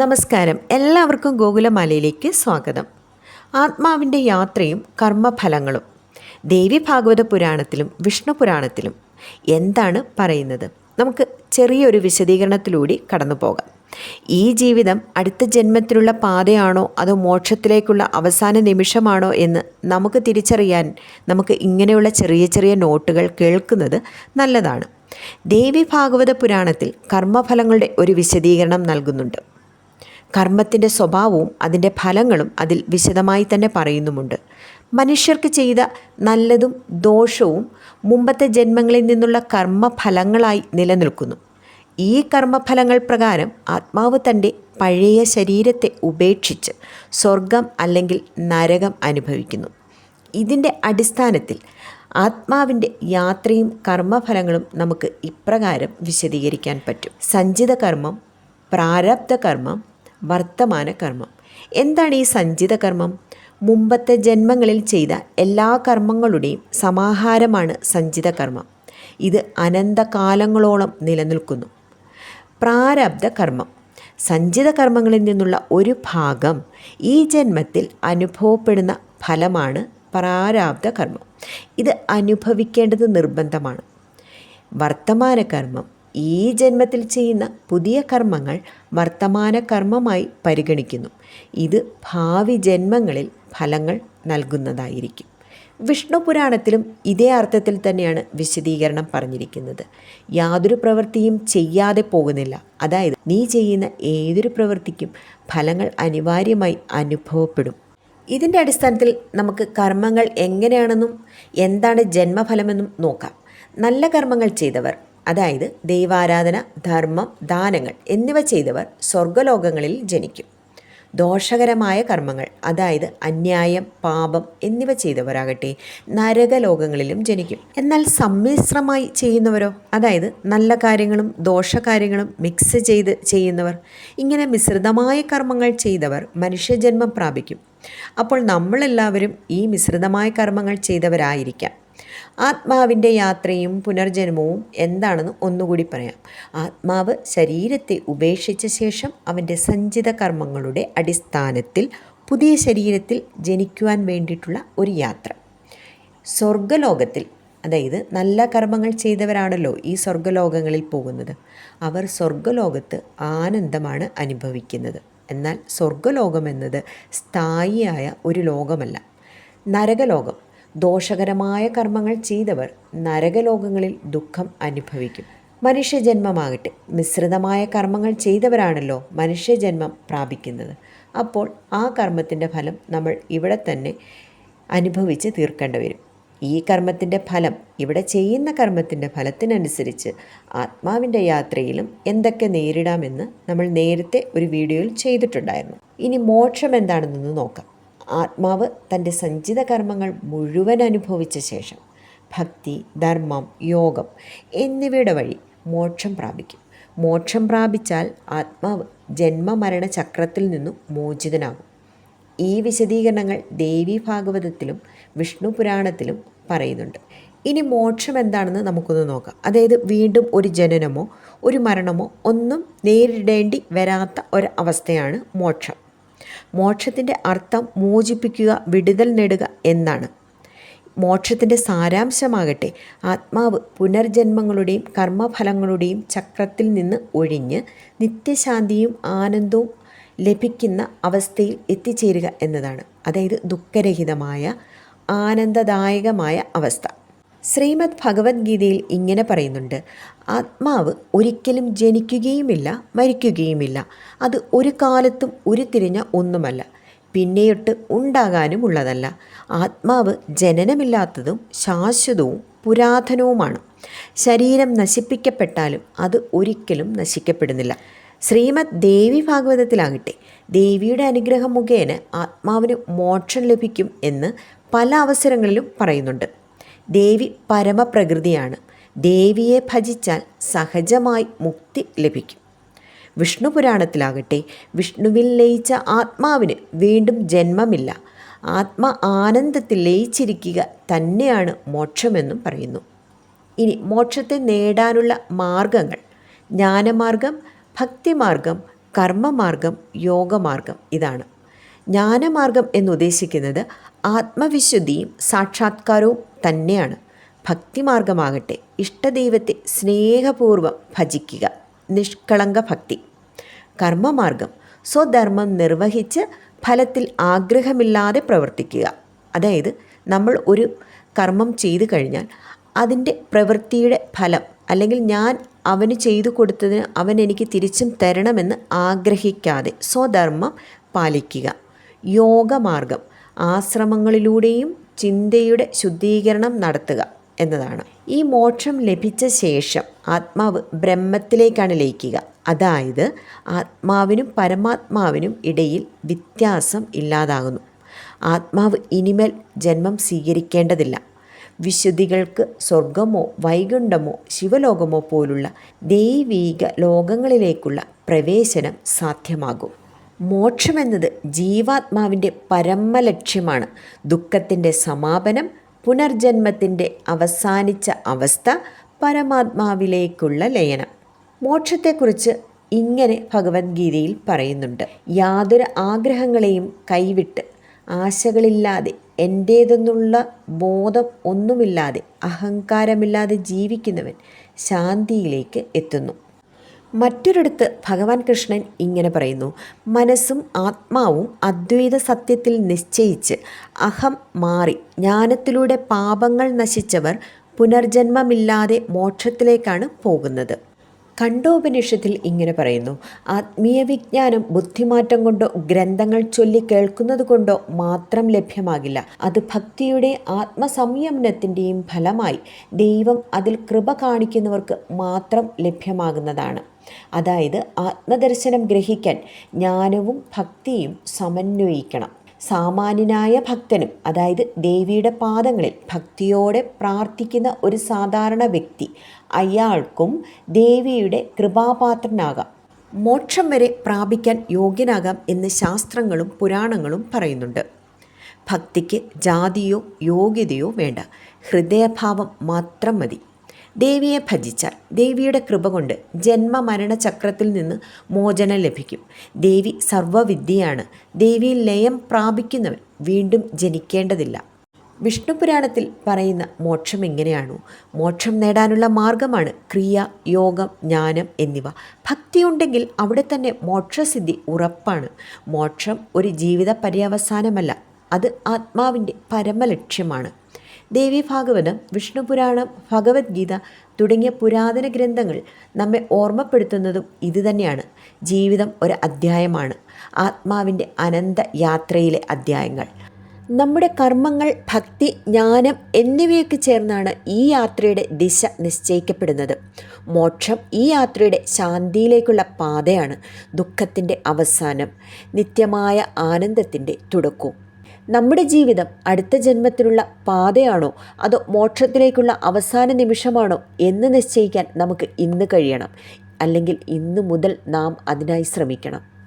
നമസ്കാരം. എല്ലാവർക്കും ഗോകുലമാലയിലേക്ക് സ്വാഗതം. ആത്മാവിന്റെ യാത്രയും കർമ്മഫലങ്ങളും ദേവി ഭാഗവത പുരാണത്തിലും വിഷ്ണു പുരാണത്തിലും എന്താണ് പറയുന്നത്? നമുക്ക് ചെറിയൊരു വിശദീകരണത്തിലൂടെ കടന്നു പോകാം ഈ ജീവിതം അടുത്ത ജന്മത്തിലുള്ള പാതയാണോ അതോ മോക്ഷത്തിലേക്കുള്ള അവസാന നിമിഷമാണോ എന്ന് നമുക്ക് തിരിച്ചറിയാൻ നമുക്ക് ഇങ്ങനെയുള്ള ചെറിയ ചെറിയ നോട്ടുകൾ കേൾക്കുന്നത് നല്ലതാണ്. ദേവി ഭാഗവത പുരാണത്തിൽ കർമ്മഫലങ്ങളുടെ ഒരു വിശദീകരണം നൽകുന്നുണ്ട്. കർമ്മത്തിന്റെ സ്വഭാവവും അതിന്റെ ഫലങ്ങളും അതിൽ വിശദമായി തന്നെ പറയുന്നുമുണ്ട്. മനുഷ്യർക്ക് ചെയ്ത നല്ലതും ദോഷവും മുമ്പത്തെ ജന്മങ്ങളിൽ നിന്നുള്ള കർമ്മഫലങ്ങളായി നിലനിൽക്കുന്നു. ഈ കർമ്മഫലങ്ങൾ പ്രകാരം ആത്മാവ് തന്റെ പഴയ ശരീരത്തെ ഉപേക്ഷിച്ച് സ്വർഗം അല്ലെങ്കിൽ നരകം അനുഭവിക്കുന്നു. ഇതിന്റെ അടിസ്ഥാനത്തിൽ ആത്മാവിന്റെ യാത്രയും കർമ്മഫലങ്ങളും നമുക്ക് ഇപ്രകാരം വിശദീകരിക്കാൻ പറ്റും. സഞ്ചിത കർമ്മം പ്രാരബ്ധ കർമ്മം വർത്തമാന കർമ്മം എന്താണ് ഈ സഞ്ചിത കർമ്മം മുമ്പത്തെ ജന്മങ്ങളിൽ ചെയ്ത എല്ലാ കർമ്മങ്ങളുടെയും സമാഹാരമാണ് സഞ്ചിത കർമ്മം ഇത് അനന്തകാലങ്ങളോളം നിലനിൽക്കുന്നു. പ്രാരബ്ധ കർമ്മം സഞ്ചിത കർമ്മങ്ങളിൽ നിന്നുള്ള ഒരു ഭാഗം ഈ ജന്മത്തിൽ അനുഭവപ്പെടുന്ന ഫലമാണ് പ്രാരാബ്ധ കർമ്മം ഇത് അനുഭവിക്കേണ്ടത് നിർബന്ധമാണ്. വർത്തമാന കർമ്മം ഈ ജന്മത്തിൽ ചെയ്യുന്ന പുതിയ കർമ്മങ്ങൾ വർത്തമാന കർമ്മമായി പരിഗണിക്കുന്നു. ഇത് ഭാവി ജന്മങ്ങളിൽ ഫലങ്ങൾ നൽകുന്നതായിരിക്കും. വിഷ്ണു പുരാണത്തിലും ഇതേ അർത്ഥത്തിൽ തന്നെയാണ് വിശദീകരണം പറഞ്ഞിരിക്കുന്നത്. യാതൊരു പ്രവൃത്തിയും ചെയ്യാതെ പോകുന്നില്ല. അതായത് നീ ചെയ്യുന്ന ഏതൊരു പ്രവൃത്തിക്കും ഫലങ്ങൾ അനിവാര്യമായി അനുഭവപ്പെടും. ഇതിന്റെ അടിസ്ഥാനത്തിൽ നമുക്ക് കർമ്മങ്ങൾ എങ്ങനെയാണെന്നും എന്താണ് ജന്മഫലമെന്നും നോക്കാം. നല്ല കർമ്മങ്ങൾ ചെയ്തവർ അതായത് ദൈവാരാധന ധർമ്മം ദാനങ്ങൾ എന്നിവ ചെയ്തവർ സ്വർഗലോകങ്ങളിൽ ജനിക്കും. ദോഷകരമായ കർമ്മങ്ങൾ അതായത് അന്യായം പാപം എന്നിവ ചെയ്തവരാകട്ടെ നരകലോകങ്ങളിലും ജനിക്കും. എന്നാൽ സമ്മിശ്രമായി ചെയ്യുന്നവരോ? അതായത് നല്ല കാര്യങ്ങളും ദോഷകാര്യങ്ങളും മിക്സ് ചെയ്ത് ചെയ്യുന്നവർ. ഇങ്ങനെ മിശ്രിതമായ കർമ്മങ്ങൾ ചെയ്തവർ മനുഷ്യജന്മം പ്രാപിക്കും. അപ്പോൾ നമ്മളെല്ലാവരും ഈ മിശ്രിതമായ കർമ്മങ്ങൾ ചെയ്തവരായിരിക്കാം. ആത്മാവിന്റെ യാത്രയും പുനർജന്മവും എന്താണെന്ന് ഒന്നുകൂടി പറയാം. ആത്മാവ് ശരീരത്തെ ഉപേക്ഷിച്ച ശേഷം അവന്റെ സഞ്ചിത കർമ്മങ്ങളുടെ അടിസ്ഥാനത്തിൽ പുതിയ ശരീരത്തിൽ ജനിക്കുവാൻ വേണ്ടിയിട്ടുള്ള ഒരു യാത്ര. സ്വർഗലോകത്തിൽ അതായത് നല്ല കർമ്മങ്ങൾ ചെയ്തവരാണല്ലോ ഈ സ്വർഗലോകങ്ങളിൽ പോകുന്നത്. അവർ സ്വർഗലോകത്ത് ആനന്ദമാണ് അനുഭവിക്കുന്നത്. എന്നാൽ സ്വർഗലോകം എന്നത് സ്ഥായിയായ ഒരു ലോകമല്ല. നരകലോകം ദോഷകരമായ കർമ്മങ്ങൾ ചെയ്തവർ നരകലോകങ്ങളിൽ ദുഃഖം അനുഭവിക്കും. മനുഷ്യജന്മമാകട്ടെ മിശ്രിതമായ കർമ്മങ്ങൾ ചെയ്തവരാണല്ലോ മനുഷ്യജന്മം പ്രാപിക്കുന്നത്. അപ്പോൾ ആ കർമ്മത്തിന്റെ ഫലം നമ്മൾ ഇവിടെ തന്നെ അനുഭവിച്ച് തീർക്കേണ്ടി വരും. ഈ കർമ്മത്തിന്റെ ഫലം ഇവിടെ ചെയ്യുന്ന കർമ്മത്തിന്റെ ഫലത്തിനനുസരിച്ച് ആത്മാവിന്റെ യാത്രയിലും എന്തൊക്കെ നേരിടാമെന്ന് നമ്മൾ നേരത്തെ ഒരു വീഡിയോയിൽ ചെയ്തിട്ടുണ്ടായിരുന്നു. ഇനി മോക്ഷം എന്താണെന്നൊന്ന് നോക്കാം. ആത്മാവ് തന്റെ സഞ്ചിത കർമ്മങ്ങൾ മുഴുവൻ അനുഭവിച്ച ശേഷം ഭക്തി ധർമ്മം യോഗം എന്നിവയുടെ വഴി മോക്ഷം പ്രാപിക്കും. മോക്ഷം പ്രാപിച്ചാൽ ആത്മാവ് ജന്മമരണ ചക്രത്തിൽ നിന്നും മോചിതനാകും. ഈ വിശദീകരണങ്ങൾ ദേവി ഭാഗവതത്തിലും വിഷ്ണു പുരാണത്തിലും പറയുന്നുണ്ട്. ഇനി മോക്ഷം എന്താണെന്ന് നമുക്കൊന്ന് നോക്കാം. അതായത് വീണ്ടും ഒരു ജനനമോ ഒരു മരണമോ ഒന്നും നേരിടേണ്ടി വരാത്ത ഒരവസ്ഥയാണ് മോക്ഷം. മോക്ഷത്തിന്റെ അർത്ഥം മോചിപ്പിക്കുക വിടുതൽ നേടുക എന്നാണ്. മോക്ഷത്തിന്റെ സാരാംശമാകട്ടെ ആത്മാവ് പുനർജന്മങ്ങളുടെയും കർമ്മഫലങ്ങളുടെയും ചക്രത്തിൽ നിന്ന് ഒഴിഞ്ഞ് നിത്യശാന്തിയും ആനന്ദവും ലഭിക്കുന്ന അവസ്ഥയിൽ എത്തിച്ചേരുക എന്നതാണ്. അതായത് ദുഃഖരഹിതമായ ആനന്ദദായകമായ അവസ്ഥ. ശ്രീമദ് ഭഗവത്ഗീതയിൽ ഇങ്ങനെ പറയുന്നുണ്ട്. ആത്മാവ് ഒരിക്കലും ജനിക്കുകയുമില്ല മരിക്കുകയുമില്ല. അത് ഒരു കാലത്തും ഉരുത്തിരിഞ്ഞ ഒന്നുമല്ല. പിന്നെയൊട്ട് ഉണ്ടാകാനുമുള്ളതല്ല. ആത്മാവ് ജനനമില്ലാത്തതും ശാശ്വതവും പുരാതനവുമാണ്. ശരീരം നശിപ്പിക്കപ്പെട്ടാലും അത് ഒരിക്കലും നശിക്കപ്പെടുന്നില്ല. ശ്രീമദ് ദേവി ഭാഗവതത്തിലാകട്ടെ ദേവിയുടെ അനുഗ്രഹം മുഖേന ആത്മാവിന് മോക്ഷം ലഭിക്കും എന്ന് പല അവസരങ്ങളിലും പറയുന്നുണ്ട്. ദേവി പരമപ്രകൃതിയാണ്. ദേവിയെ ഭജിച്ചാൽ സഹജമായി മുക്തി ലഭിക്കും. വിഷ്ണു പുരാണത്തിലാകട്ടെ വിഷ്ണുവിൽ ലയിച്ച ആത്മാവിന് വീണ്ടും ജന്മമില്ല. ആത്മ ആനന്ദത്തിൽ ലയിച്ചിരിക്കുക തന്നെയാണ് മോക്ഷമെന്നും പറയുന്നു. ഇനി മോക്ഷത്തെ നേടാനുള്ള മാർഗങ്ങൾ. ജ്ഞാനമാർഗം ഭക്തിമാർഗം കർമ്മമാർഗം യോഗമാർഗം ഇതാണ്. ജ്ഞാനമാർഗം എന്നുദ്ദേശിക്കുന്നത് ആത്മവിശുദ്ധിയും സാക്ഷാത്കാരവും തന്നെയാണ്. ഭക്തിമാർഗമാകട്ടെ ഇഷ്ടദൈവത്തെ സ്നേഹപൂർവം ഭജിക്കുക നിഷ്കളങ്ക ഭക്തി കർമ്മമാർഗം സ്വധർമ്മം നിർവഹിച്ച് ഫലത്തിൽ ആഗ്രഹമില്ലാതെ പ്രവർത്തിക്കുക. അതായത് നമ്മൾ ഒരു കർമ്മം ചെയ്തു കഴിഞ്ഞാൽ അതിന്റെ പ്രവൃത്തിയുടെ ഫലം അല്ലെങ്കിൽ ഞാൻ അവന് ചെയ്തു കൊടുത്തതിന് അവൻ എനിക്ക് തിരിച്ചും തരണമെന്ന് ആഗ്രഹിക്കാതെ സ്വധർമ്മം പാലിക്കുക. യോഗമാർഗം. ആശ്രമങ്ങളിലൂടെയും ചിന്തയുടെ ശുദ്ധീകരണം നടത്തുക എന്നതാണ്. ഈ മോക്ഷം ലഭിച്ച ശേഷം ആത്മാവ് ബ്രഹ്മത്തിലേക്കാണ് ലയിക്കുക. അതായത് ആത്മാവിനും പരമാത്മാവിനും ഇടയിൽ വ്യത്യാസം ഇല്ലാതാകുന്നു. ആത്മാവ് ഇനിമേൽ ജന്മം സ്വീകരിക്കേണ്ടതില്ല. വിശുദ്ധികൾക്ക് സ്വർഗമോ വൈകുണ്ഠമോ ശിവലോകമോ പോലുള്ള ദൈവീക ലോകങ്ങളിലേക്കുള്ള പ്രവേശനം സാധ്യമാകും. മോക്ഷമെന്നത് ജീവാത്മാവിന്റെ പരമലക്ഷ്യമാണ്. ദുഃഖത്തിന്റെ സമാപനം പുനർജന്മത്തിന്റെ അവസാനിച്ച അവസ്ഥ പരമാത്മാവിലേക്കുള്ള ലയനം. മോക്ഷത്തെക്കുറിച്ച് ഇങ്ങനെ ഭഗവത്ഗീതയിൽ പറയുന്നുണ്ട്. യാതൊരു ആഗ്രഹങ്ങളെയും കൈവിട്ട് ആശകളില്ലാതെ എന്റേതെന്നുള്ള ബോധം ഒന്നുമില്ലാതെ അഹങ്കാരമില്ലാതെ ജീവിക്കുന്നവൻ ശാന്തിയിലേക്ക് എത്തുന്നു. മറ്റൊരിടത്ത് ഭഗവാൻ കൃഷ്ണൻ ഇങ്ങനെ പറയുന്നു മനസ്സും ആത്മാവും അദ്വൈത സത്യത്തിൽ നിശ്ചയിച്ച് അഹം മാറി. ജ്ഞാനത്തിലൂടെ പാപങ്ങൾ നശിച്ചവർ പുനർജന്മമില്ലാതെ മോക്ഷത്തിലേക്കാണ് പോകുന്നത്. കണ്ടോപനിഷത്തിൽ ഇങ്ങനെ പറയുന്നു. ആത്മീയ വിജ്ഞാനം ബുദ്ധിമാറ്റം കൊണ്ടോ ഗ്രന്ഥങ്ങൾ ചൊല്ലി കേൾക്കുന്നത് കൊണ്ടോ മാത്രം ലഭ്യമാകില്ല. അത് ഭക്തിയുടെ ആത്മസംയമനത്തിന്റെയും ഫലമായി ദൈവം അതിൽ കൃപ കാണിക്കുന്നവർക്ക് മാത്രം ലഭ്യമാകുന്നതാണ്. അതായത് ആത്മദർശനം ഗ്രഹിക്കാൻ ജ്ഞാനവും ഭക്തിയും സമന്വയിക്കണം. സാമാന്യനായ ഭക്തനും അതായത് ദേവിയുടെ പാദങ്ങളിൽ ഭക്തിയോടെ പ്രാർത്ഥിക്കുന്ന ഒരു സാധാരണ വ്യക്തി അയാൾക്കും ദേവിയുടെ കൃപാപാത്രനാകാം. മോക്ഷം വരെ പ്രാപിക്കാൻ യോഗ്യനാകാം എന്ന് ശാസ്ത്രങ്ങളും പുരാണങ്ങളും പറയുന്നുണ്ട്. ഭക്തിക്ക് ജാതിയോ യോഗ്യതയോ വേണ്ട. ഹൃദയഭാവം മാത്രം മതി. ദേവിയെ ഭജിച്ചാൽ ദേവിയുടെ കൃപ കൊണ്ട് ജന്മമരണ ചക്രത്തിൽ നിന്ന് മോചനം ലഭിക്കും. ദേവി സർവവിദ്യയാണ്. ദേവിയിൽ ലയം പ്രാപിക്കുന്നവൻ വീണ്ടും ജനിക്കേണ്ടതില്ല. വിഷ്ണു പുരാണത്തിൽ പറയുന്ന മോക്ഷം എങ്ങനെയാണോ? മോക്ഷം നേടാനുള്ള മാർഗമാണ് ക്രിയ യോഗം ജ്ഞാനം എന്നിവ. ഭക്തിയുണ്ടെങ്കിൽ അവിടെ തന്നെ മോക്ഷസിദ്ധി ഉറപ്പാണ്. മോക്ഷം ഒരു ജീവിത പര്യവസാനമല്ല അത് ആത്മാവിന്റെ പരമലക്ഷ്യമാണ്. ദേവി ഭാഗവതം വിഷ്ണുപുരാണം ഭഗവത്ഗീത തുടങ്ങിയ പുരാതന ഗ്രന്ഥങ്ങൾ നമ്മെ ഓർമ്മപ്പെടുത്തുന്നതും ഇതുതന്നെയാണ്. ജീവിതം ഒരു അധ്യായമാണ്. ആത്മാവിന്റെ അനന്ത യാത്രയിലെ അധ്യായങ്ങൾ. നമ്മുടെ കർമ്മങ്ങൾ ഭക്തി ജ്ഞാനം എന്നിവയൊക്കെ ചേർന്നാണ് ഈ യാത്രയുടെ ദിശ നിശ്ചയിക്കപ്പെടുന്നത്. മോക്ഷം ഈ യാത്രയുടെ ശാന്തിയിലേക്കുള്ള പാതയാണ് ദുഃഖത്തിന്റെ അവസാനം. നിത്യമായ ആനന്ദത്തിന്റെ തുടക്കവും നമ്മുടെ ജീവിതം അടുത്ത ജന്മത്തിലുള്ള പാതയാണോ? അതോ മോക്ഷത്തിലേക്കുള്ള അവസാന നിമിഷമാണോ എന്ന് നിശ്ചയിക്കാൻ നമുക്ക് ഇന്ന് കഴിയണം. അല്ലെങ്കിൽ ഇന്നു മുതൽ നാം അതിനായി ശ്രമിക്കണം.